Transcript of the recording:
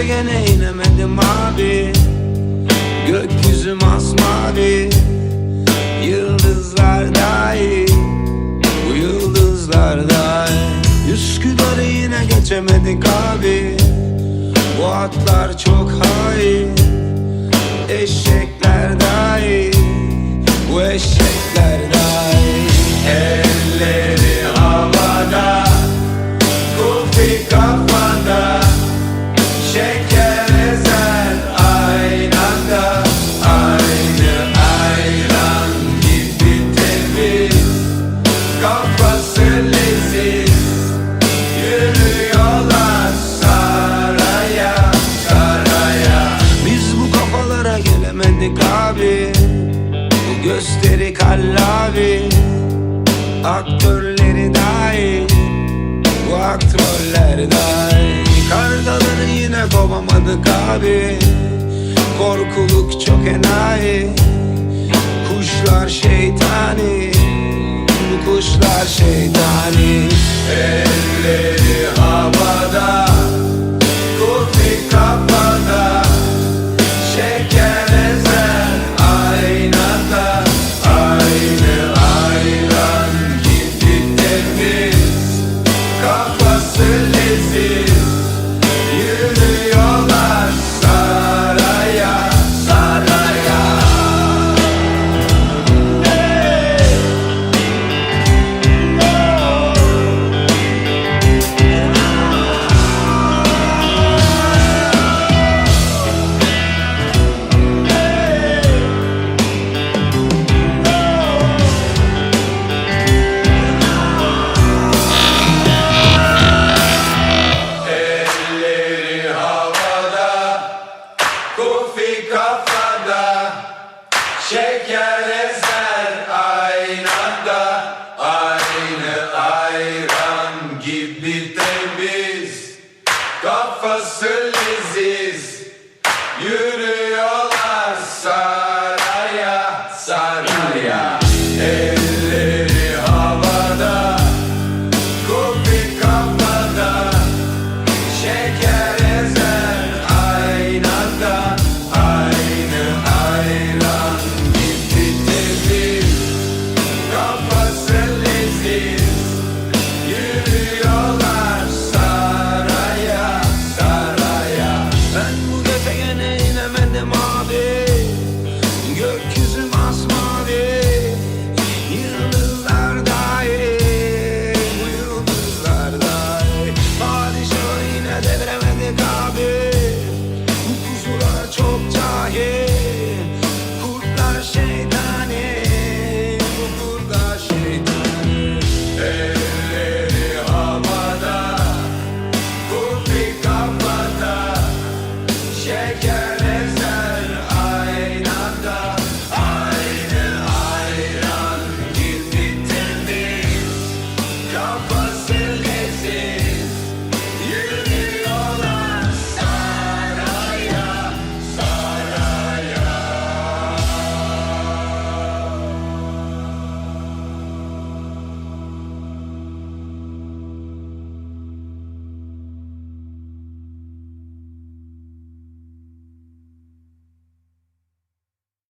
Gezegene inemedim abi. Gökyüzü masmavi Yıldızlar dahi Bu yıldızlar dahi Üsküdar'ı yine geçemedik abi. Bu atlar çok hain. Eşekler dahi Bu eşekler dahi hey. Gelemedik abi. Bu gösteri kallavi. Aktörleri dahi Bu aktroller dahi kovamadık abi Korkuluk çok enayi. Kuşlar şeytani Bu kuşlar şeytani. Elleri Şeker ezer aynada Aynı ayran gibi temiz. Kafası leziz Yürüyorlar sağ J'en passe les